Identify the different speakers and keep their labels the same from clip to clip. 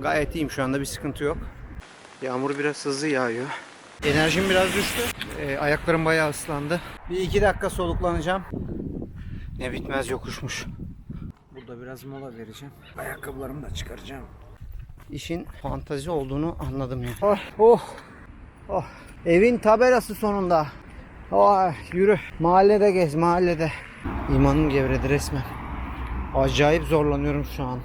Speaker 1: Gayet iyiyim şu anda bir sıkıntı yok. Yağmur biraz hızlı yağıyor. Enerjim biraz düştü. Ee, ayaklarım bayağı ıslandı. Bir iki dakika soluklanacağım. Ne bitmez yokuşmuş. Burada biraz mola vereceğim. Ayakkabılarımı da çıkaracağım. İşin fantazi olduğunu anladım ya. Oh, oh, oh. Evin tabelası sonunda. Oh, yürü. Mahallede gez, mahallede. İmanım gevredi resmen. Acayip zorlanıyorum şu an.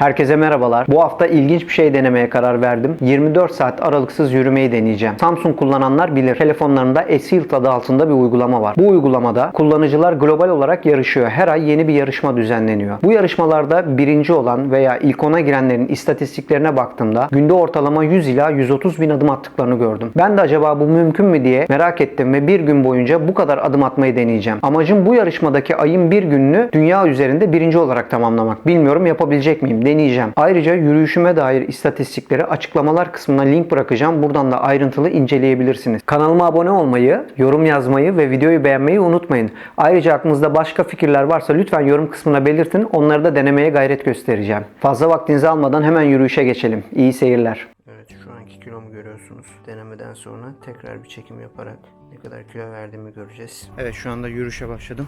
Speaker 2: Herkese merhabalar. Bu hafta ilginç bir şey denemeye karar verdim. 24 saat aralıksız yürümeyi deneyeceğim. Samsung kullananlar bilir. Telefonlarında Esilt adı altında bir uygulama var. Bu uygulamada kullanıcılar global olarak yarışıyor. Her ay yeni bir yarışma düzenleniyor. Bu yarışmalarda birinci olan veya ilk ona girenlerin istatistiklerine baktığımda günde ortalama 100 ila 130 bin adım attıklarını gördüm. Ben de acaba bu mümkün mü diye merak ettim ve bir gün boyunca bu kadar adım atmayı deneyeceğim. Amacım bu yarışmadaki ayın bir gününü dünya üzerinde birinci olarak tamamlamak. Bilmiyorum yapabilecek miyim? Deneyeceğim. Ayrıca yürüyüşüme dair istatistikleri açıklamalar kısmına link bırakacağım. Buradan da ayrıntılı inceleyebilirsiniz. Kanalıma abone olmayı, yorum yazmayı ve videoyu beğenmeyi unutmayın. Ayrıca aklınızda başka fikirler varsa lütfen yorum kısmına belirtin. Onları da denemeye gayret göstereceğim. Fazla vaktinizi almadan hemen yürüyüşe geçelim. İyi seyirler.
Speaker 1: Evet şu anki kilomu görüyorsunuz. Denemeden sonra tekrar bir çekim yaparak ne kadar kilo verdiğimi göreceğiz. Evet şu anda yürüyüşe başladım.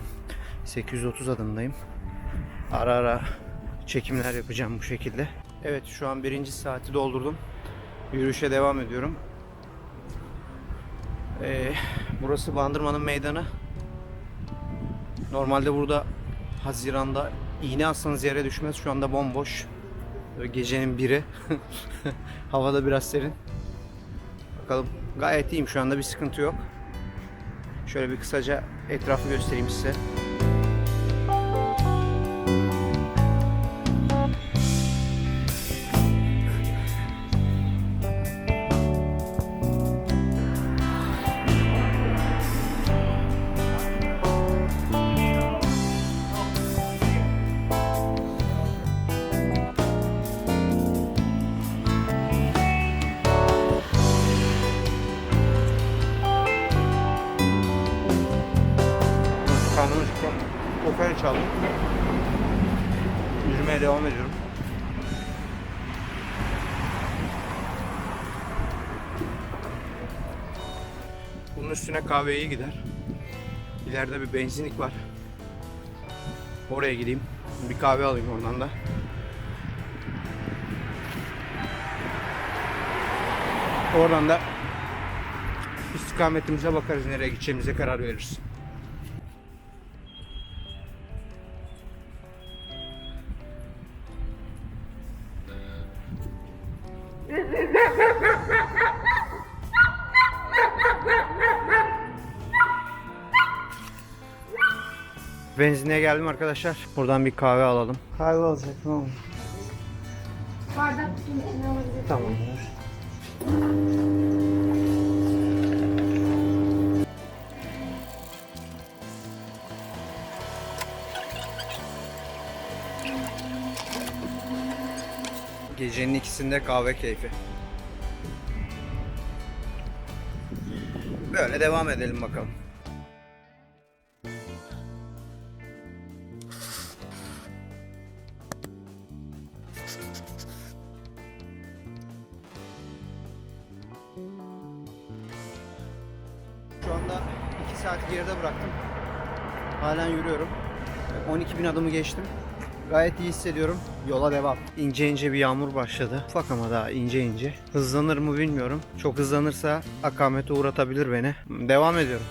Speaker 1: 830 adımdayım. Ara ara çekimler yapacağım bu şekilde. Evet şu an birinci saati doldurdum. Yürüyüşe devam ediyorum. Ee, burası Bandırma'nın meydanı. Normalde burada Haziran'da iğne atsanız yere düşmez. Şu anda bomboş. Böyle gecenin biri. Havada biraz serin. Bakalım gayet iyiyim şu anda bir sıkıntı yok. Şöyle bir kısaca etrafı göstereyim size. Devam ediyorum. Bunun üstüne kahve iyi gider. İleride bir benzinlik var. Oraya gideyim. Bir kahve alayım oradan da. Oradan da istikametimize bakarız nereye gideceğimize karar veririz. Benzinliğe geldim arkadaşlar. Buradan bir kahve alalım. Kahve alacak tamam.
Speaker 3: Bardak içine alabilir.
Speaker 1: Tamamdır. Gecenin ikisinde kahve keyfi. Böyle devam edelim bakalım. 2 saat geride bıraktım. Halen yürüyorum. 12 bin adımı geçtim. Gayet iyi hissediyorum. Yola devam. İnce ince bir yağmur başladı. Ufak ama daha ince ince. Hızlanır mı bilmiyorum. Çok hızlanırsa akamete uğratabilir beni. Devam ediyorum.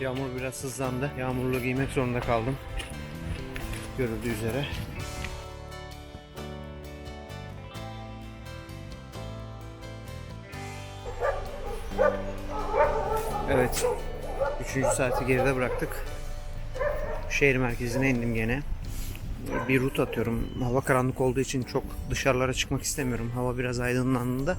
Speaker 1: Yağmur biraz hızlandı. Yağmurlu giymek zorunda kaldım. Görüldüğü üzere. Evet. Üçüncü saati geride bıraktık. Şehir merkezine indim gene. Bir rut atıyorum. Hava karanlık olduğu için çok dışarılara çıkmak istemiyorum. Hava biraz aydınlandığında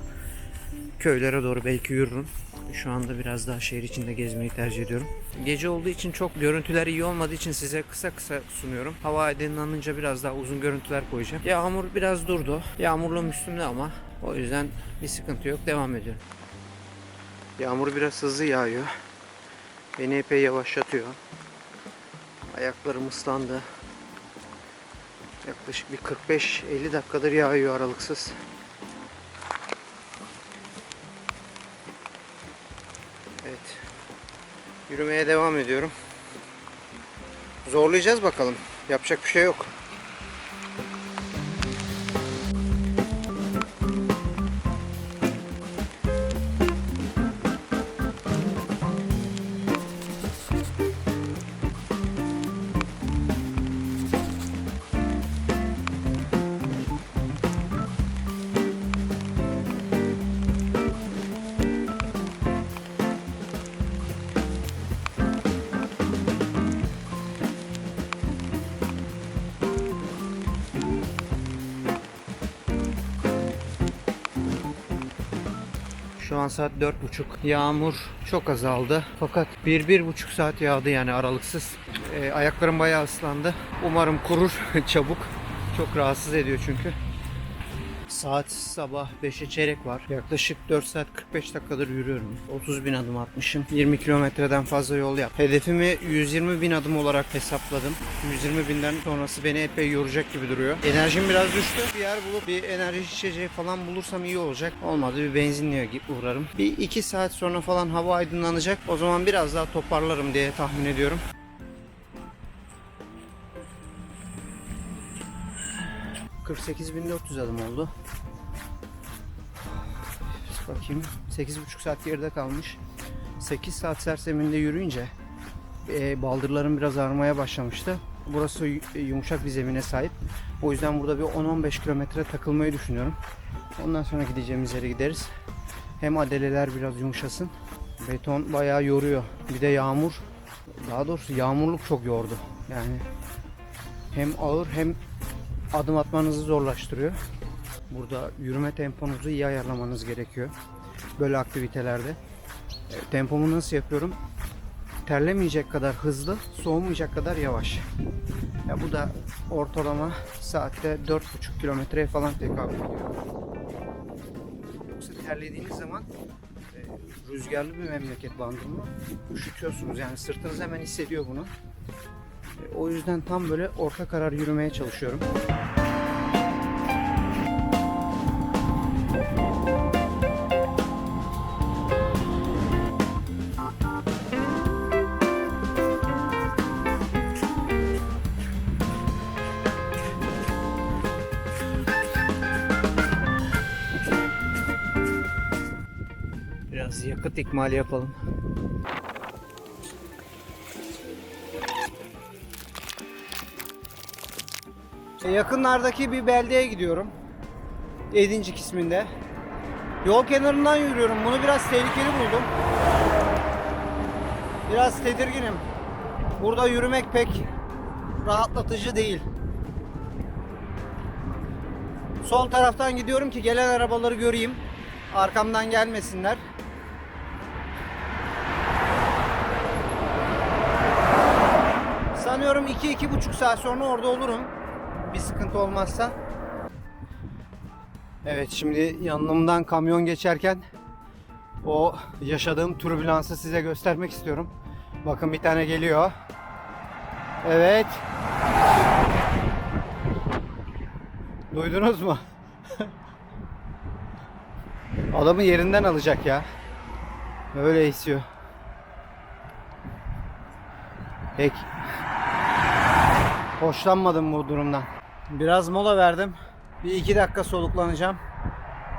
Speaker 1: köylere doğru belki yürürüm. Şu anda biraz daha şehir içinde gezmeyi tercih ediyorum. Gece olduğu için çok görüntüler iyi olmadığı için size kısa kısa sunuyorum. Hava aydınlanınca biraz daha uzun görüntüler koyacağım. Yağmur biraz durdu. Yağmurlu üstümde ama o yüzden bir sıkıntı yok. Devam ediyorum. Yağmur biraz hızlı yağıyor. Beni epey yavaşlatıyor. Ayaklarım ıslandı. Yaklaşık bir 45-50 dakikadır yağıyor aralıksız. Evet. Yürümeye devam ediyorum. Zorlayacağız bakalım. Yapacak bir şey yok. Şu an saat dört buçuk. Yağmur çok azaldı. Fakat bir, bir buçuk saat yağdı yani aralıksız. Ee, ayaklarım bayağı ıslandı. Umarım kurur çabuk. Çok rahatsız ediyor çünkü. Saat sabah 5'e çeyrek var. Yaklaşık 4 saat 45 dakikadır yürüyorum. 30 bin adım atmışım. 20 kilometreden fazla yol yap. Hedefimi 120 bin adım olarak hesapladım. 120 binden sonrası beni epey yoracak gibi duruyor. Enerjim biraz düştü. Bir yer bulup bir enerji içeceği falan bulursam iyi olacak. Olmadı bir benzinliğe gidip uğrarım. Bir 2 saat sonra falan hava aydınlanacak. O zaman biraz daha toparlarım diye tahmin ediyorum. ...48.400 adım oldu. Bakayım. 8,5 saat geride kalmış. 8 saat serseminde yürüyünce e, baldırlarım biraz ağrımaya başlamıştı. Burası yu- yumuşak bir zemine sahip. O yüzden burada bir 10-15 kilometre takılmayı düşünüyorum. Ondan sonra gideceğimiz yere gideriz. Hem adeleler biraz yumuşasın. Beton bayağı yoruyor. Bir de yağmur. Daha doğrusu yağmurluk çok yordu. Yani hem ağır hem adım atmanızı zorlaştırıyor. Burada yürüme temponuzu iyi ayarlamanız gerekiyor. Böyle aktivitelerde. E, Tempomu nasıl yapıyorum? Terlemeyecek kadar hızlı, soğumayacak kadar yavaş. Ya bu da ortalama saatte 4,5 kilometreye falan tekabül ediyor. Yoksa terlediğiniz zaman e, rüzgarlı bir memleket bandırma üşütüyorsunuz. Yani sırtınız hemen hissediyor bunu. O yüzden tam böyle orta karar yürümeye çalışıyorum. Biraz yakıt ikmali yapalım. Yakınlardaki bir beldeye gidiyorum. Edincik isminde. Yol kenarından yürüyorum. Bunu biraz tehlikeli buldum. Biraz tedirginim. Burada yürümek pek rahatlatıcı değil. Sol taraftan gidiyorum ki gelen arabaları göreyim. Arkamdan gelmesinler. Sanıyorum 2-2,5 saat sonra orada olurum. Bir sıkıntı olmazsa. Evet şimdi yanımdan kamyon geçerken o yaşadığım türbülansı size göstermek istiyorum. Bakın bir tane geliyor. Evet. Duydunuz mu? Adamı yerinden alacak ya. Öyle esiyor. Pek hoşlanmadım bu durumdan. Biraz mola verdim. Bir iki dakika soluklanacağım.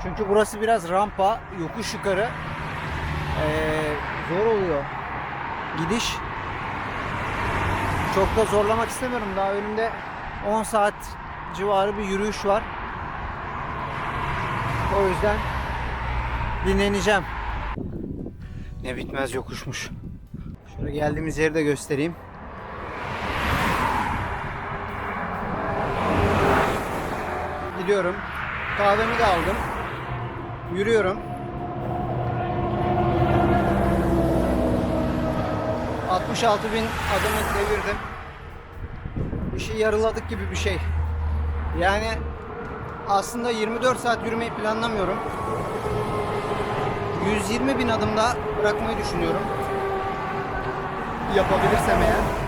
Speaker 1: Çünkü burası biraz rampa, yokuş yukarı. Ee, zor oluyor. Gidiş. Çok da zorlamak istemiyorum. Daha önümde 10 saat civarı bir yürüyüş var. O yüzden dinleneceğim. Ne bitmez yokuşmuş. Şöyle geldiğimiz yeri de göstereyim. Gidiyorum. Kahvemi de aldım. Yürüyorum. 66 bin adımı devirdim. İşi yarıladık gibi bir şey. Yani aslında 24 saat yürümeyi planlamıyorum. 120 bin adımda bırakmayı düşünüyorum. Yapabilirsem eğer.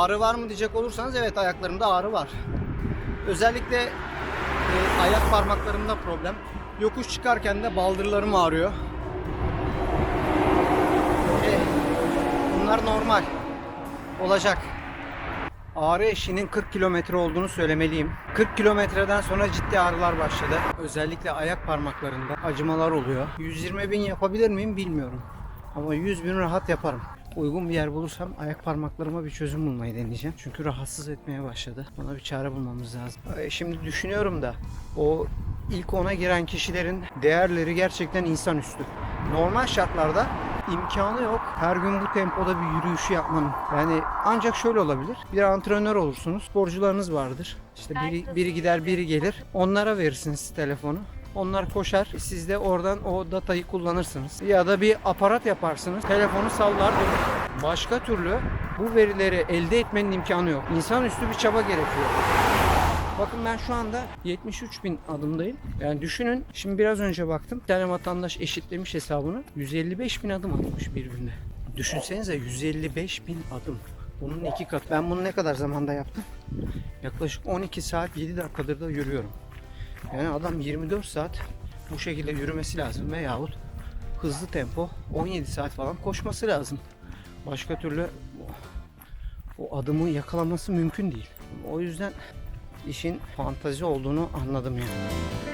Speaker 1: Ağrı var mı diyecek olursanız evet ayaklarımda ağrı var. Özellikle e, ayak parmaklarımda problem. Yokuş çıkarken de baldırlarım ağrıyor. E, bunlar normal. Olacak. Ağrı eşiğinin 40 kilometre olduğunu söylemeliyim. 40 kilometreden sonra ciddi ağrılar başladı. Özellikle ayak parmaklarında acımalar oluyor. 120 bin yapabilir miyim bilmiyorum. Ama 100 bin rahat yaparım. Uygun bir yer bulursam ayak parmaklarıma bir çözüm bulmayı deneyeceğim. Çünkü rahatsız etmeye başladı. Ona bir çare bulmamız lazım. Şimdi düşünüyorum da o ilk ona giren kişilerin değerleri gerçekten insanüstü. Normal şartlarda imkanı yok. Her gün bu tempoda bir yürüyüşü yapmanın. Yani ancak şöyle olabilir. Bir antrenör olursunuz. Sporcularınız vardır. İşte biri, biri gider biri gelir. Onlara verirsiniz telefonu. Onlar koşar. Siz de oradan o datayı kullanırsınız. Ya da bir aparat yaparsınız. Telefonu sallar. Başka türlü bu verileri elde etmenin imkanı yok. İnsanüstü bir çaba gerekiyor. Bakın ben şu anda 73 bin adımdayım. Yani düşünün şimdi biraz önce baktım. Bir tane vatandaş eşitlemiş hesabını. 155 bin adım atmış bir günde. Düşünsenize 155 bin adım. Bunun iki katı. Ben bunu ne kadar zamanda yaptım? Yaklaşık 12 saat 7 dakikadır da yürüyorum. Yani adam 24 saat bu şekilde yürümesi lazım veyahut hızlı tempo 17 saat falan koşması lazım. Başka türlü o adımı yakalaması mümkün değil. O yüzden işin fantazi olduğunu anladım yani.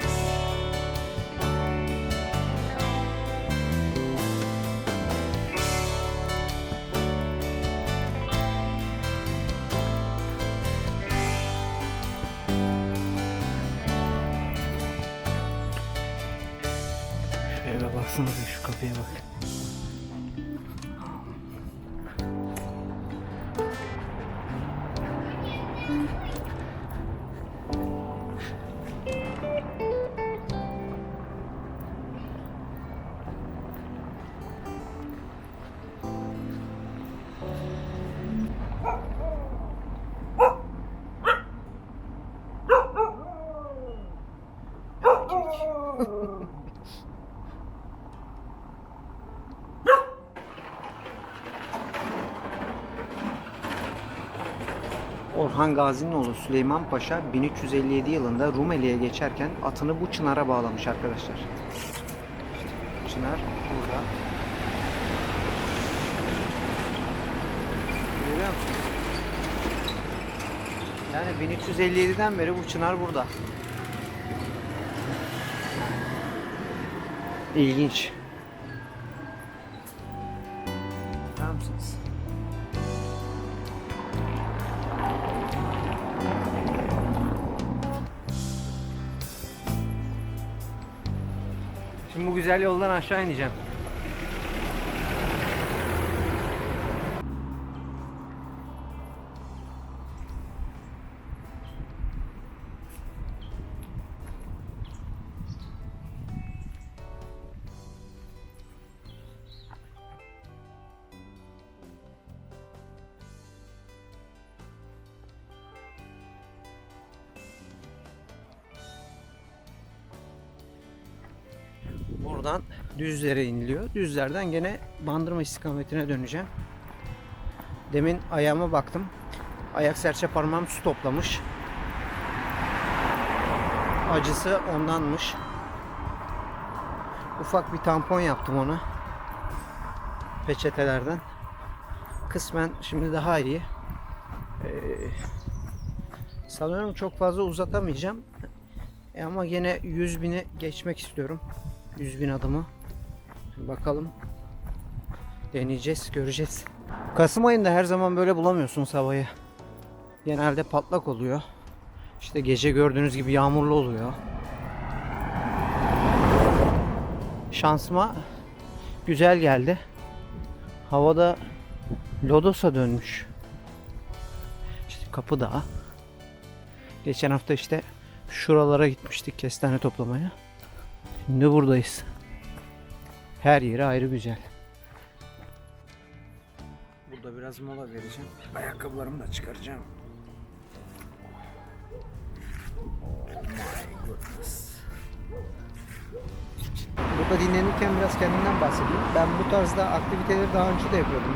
Speaker 1: Orhan Gazi'nin oğlu Süleyman Paşa 1357 yılında Rumeli'ye geçerken atını bu çınara bağlamış arkadaşlar. Çınar burada. Yani 1357'den beri bu çınar burada. İlginç. Güzel yoldan aşağı ineceğim. Buradan düzlere iniliyor. Düzlerden gene bandırma istikametine döneceğim. Demin ayağıma baktım. Ayak serçe parmağım su toplamış. Acısı ondanmış. Ufak bir tampon yaptım ona. Peçetelerden. Kısmen şimdi daha iyi. Ee, sanıyorum çok fazla uzatamayacağım. E ama gene 100 bini geçmek istiyorum. 100 bin adımı. Bakalım. Deneyeceğiz, göreceğiz. Kasım ayında her zaman böyle bulamıyorsunuz havayı. Genelde patlak oluyor. İşte gece gördüğünüz gibi yağmurlu oluyor. Şansıma güzel geldi. Havada lodosa dönmüş. İşte kapı dağı. Geçen hafta işte Şuralara gitmiştik kestane toplamaya. Şimdi buradayız. Her yeri ayrı güzel. Burada biraz mola vereceğim. Ayakkabılarımı da çıkaracağım. Burada dinlenirken biraz kendimden bahsedeyim. Ben bu tarzda aktiviteleri daha önce de yapıyordum.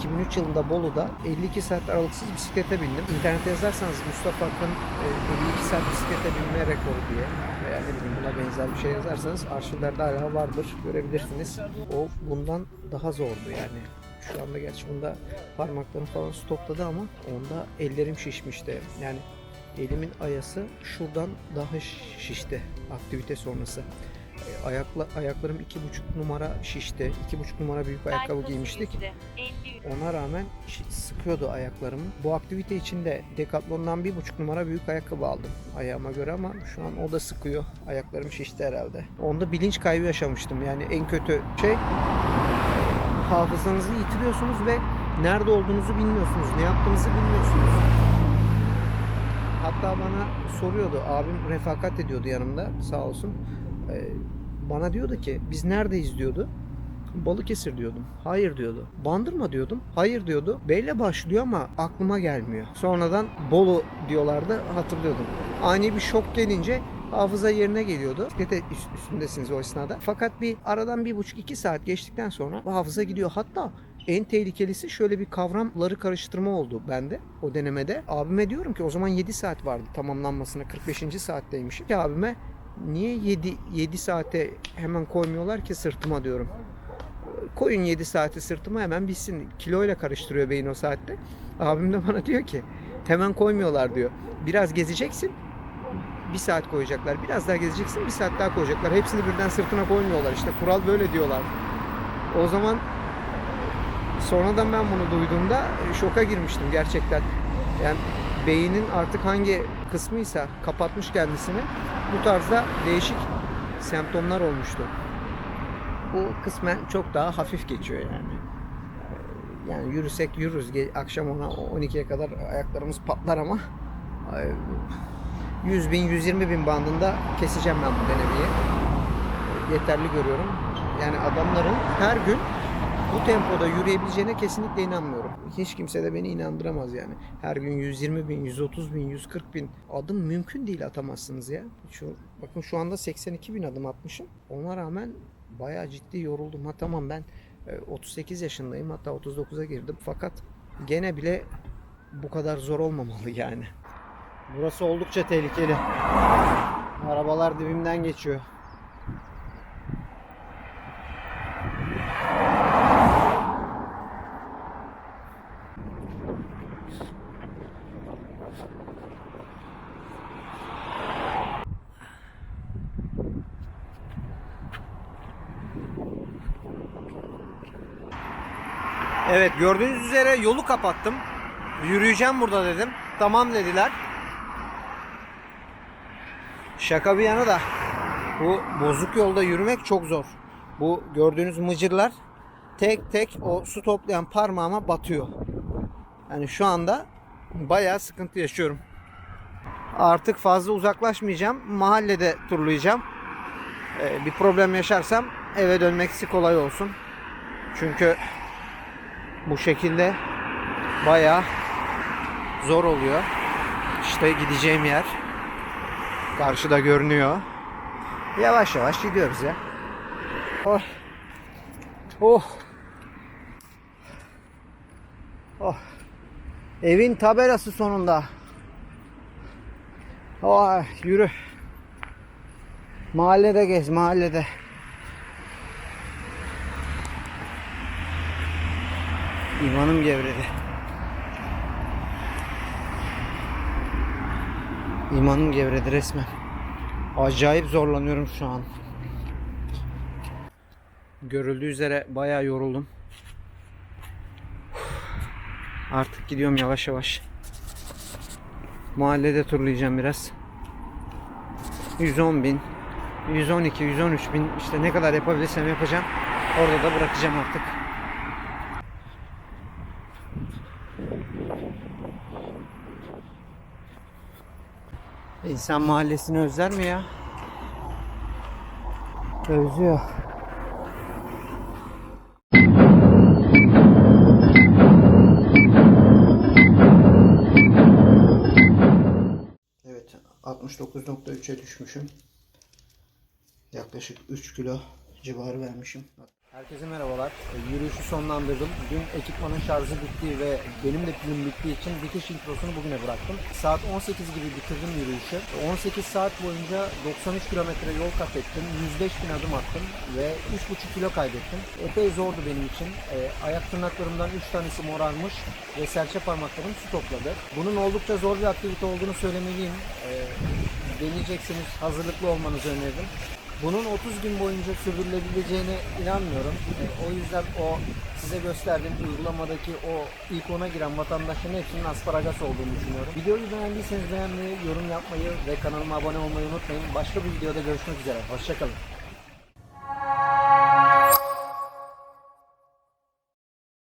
Speaker 1: E, 2003 yılında Bolu'da 52 saat aralıksız bisiklete bindim. İnternete yazarsanız Mustafa Akın e, 52 saat bisiklete binme rekoru diye veya ne bileyim buna benzer bir şey yazarsanız arşivlerde hala vardır. Görebilirsiniz. O bundan daha zordu yani. Şu anda gerçi bunda parmaklarım falan stopladı ama onda ellerim şişmişti. Yani elimin ayası şuradan daha şişti aktivite sonrası. E, Ayakla, ayaklarım iki buçuk numara şişti. iki buçuk numara büyük ayakkabı giymiştik. Ona rağmen sıkıyordu ayaklarımı. Bu aktivite için de Decathlon'dan bir buçuk numara büyük ayakkabı aldım ayağıma göre ama şu an o da sıkıyor. Ayaklarım şişti herhalde. Onda bilinç kaybı yaşamıştım. Yani en kötü şey hafızanızı yitiriyorsunuz ve nerede olduğunuzu bilmiyorsunuz. Ne yaptığınızı bilmiyorsunuz. Hatta bana soruyordu. Abim refakat ediyordu yanımda sağ olsun. Ee, bana diyordu ki biz neredeyiz diyordu. Balıkesir diyordum. Hayır diyordu. Bandırma diyordum. Hayır diyordu. Beyle başlıyor ama aklıma gelmiyor. Sonradan Bolu diyorlardı hatırlıyordum. Ani bir şok gelince hafıza yerine geliyordu. Bisiklete üst- üstündesiniz o esnada. Fakat bir aradan bir buçuk iki saat geçtikten sonra bu hafıza gidiyor. Hatta en tehlikelisi şöyle bir kavramları karıştırma oldu bende o denemede. Abime diyorum ki o zaman 7 saat vardı tamamlanmasına 45. saatteymişim. Ki abime niye 7 7 saate hemen koymuyorlar ki sırtıma diyorum. Koyun 7 saati sırtıma hemen bitsin. Kiloyla karıştırıyor beyin o saatte. Abim de bana diyor ki hemen koymuyorlar diyor. Biraz gezeceksin. Bir saat koyacaklar. Biraz daha gezeceksin. Bir saat daha koyacaklar. Hepsini birden sırtına koymuyorlar. İşte kural böyle diyorlar. O zaman sonradan ben bunu duyduğumda şoka girmiştim gerçekten. Yani beynin artık hangi kısmıysa kapatmış kendisini bu tarzda değişik semptomlar olmuştu. Bu kısmen çok daha hafif geçiyor yani. Ee, Yani yürüsek yürürüz. Akşam ona 12'ye kadar ayaklarımız patlar ama ay, 100 bin 120 bin bandında keseceğim ben bu denemeyi. Yeterli görüyorum. Yani adamların her gün bu tempoda yürüyebileceğine kesinlikle inanmıyorum. Hiç kimse de beni inandıramaz yani. Her gün 120 bin, 130 bin, 140 bin adım mümkün değil atamazsınız ya. Şu, bakın şu anda 82 bin adım atmışım. Ona rağmen bayağı ciddi yoruldum. Ha tamam ben e, 38 yaşındayım hatta 39'a girdim fakat gene bile bu kadar zor olmamalı yani. Burası oldukça tehlikeli. Arabalar dibimden geçiyor. Evet gördüğünüz üzere yolu kapattım. Yürüyeceğim burada dedim. Tamam dediler. Şaka bir yana da bu bozuk yolda yürümek çok zor. Bu gördüğünüz mıcırlar tek tek o su toplayan parmağıma batıyor. Yani şu anda bayağı sıkıntı yaşıyorum. Artık fazla uzaklaşmayacağım. Mahallede turlayacağım. Ee, bir problem yaşarsam eve dönmeksi kolay olsun. Çünkü bu şekilde bayağı zor oluyor. İşte gideceğim yer karşıda görünüyor. Yavaş yavaş gidiyoruz ya. Oh. Oh. Oh. Evin tabelası sonunda. Oh, yürü. Mahallede gez, mahallede. İmanım gevredi. İmanım gevredi resmen. Acayip zorlanıyorum şu an. Görüldüğü üzere bayağı yoruldum. Artık gidiyorum yavaş yavaş. Mahallede turlayacağım biraz. 110 bin, 112, 113 bin işte ne kadar yapabilirsem yapacağım. Orada da bırakacağım artık. İnsan mahallesini özler mi ya? Özlüyor. Evet 69.3'e düşmüşüm. Yaklaşık 3 kilo civarı vermişim. Herkese merhabalar. E, Yürüyüşü sonlandırdım. Dün ekipmanın şarjı bitti ve benim de pilim bittiği için bitiş introsunu bugüne bıraktım. Saat 18 gibi bitirdim yürüyüşü. 18 saat boyunca 93 kilometre yol kat ettim. 105 bin adım attım ve 3,5 kilo kaybettim. Epey zordu benim için. E, ayak tırnaklarımdan 3 tanesi morarmış ve serçe parmaklarım su topladı. Bunun oldukça zor bir aktivite olduğunu söylemeliyim. E, deneyeceksiniz, hazırlıklı olmanızı öneririm. Bunun 30 gün boyunca sürdürülebileceğine inanmıyorum. E, o yüzden o size gösterdiğim uygulamadaki o ilk ona giren vatandaşların hepsinin asparagas olduğunu düşünüyorum. Videoyu beğendiyseniz beğenmeyi, yorum yapmayı ve kanalıma abone olmayı unutmayın. Başka bir videoda görüşmek üzere. Hoşçakalın.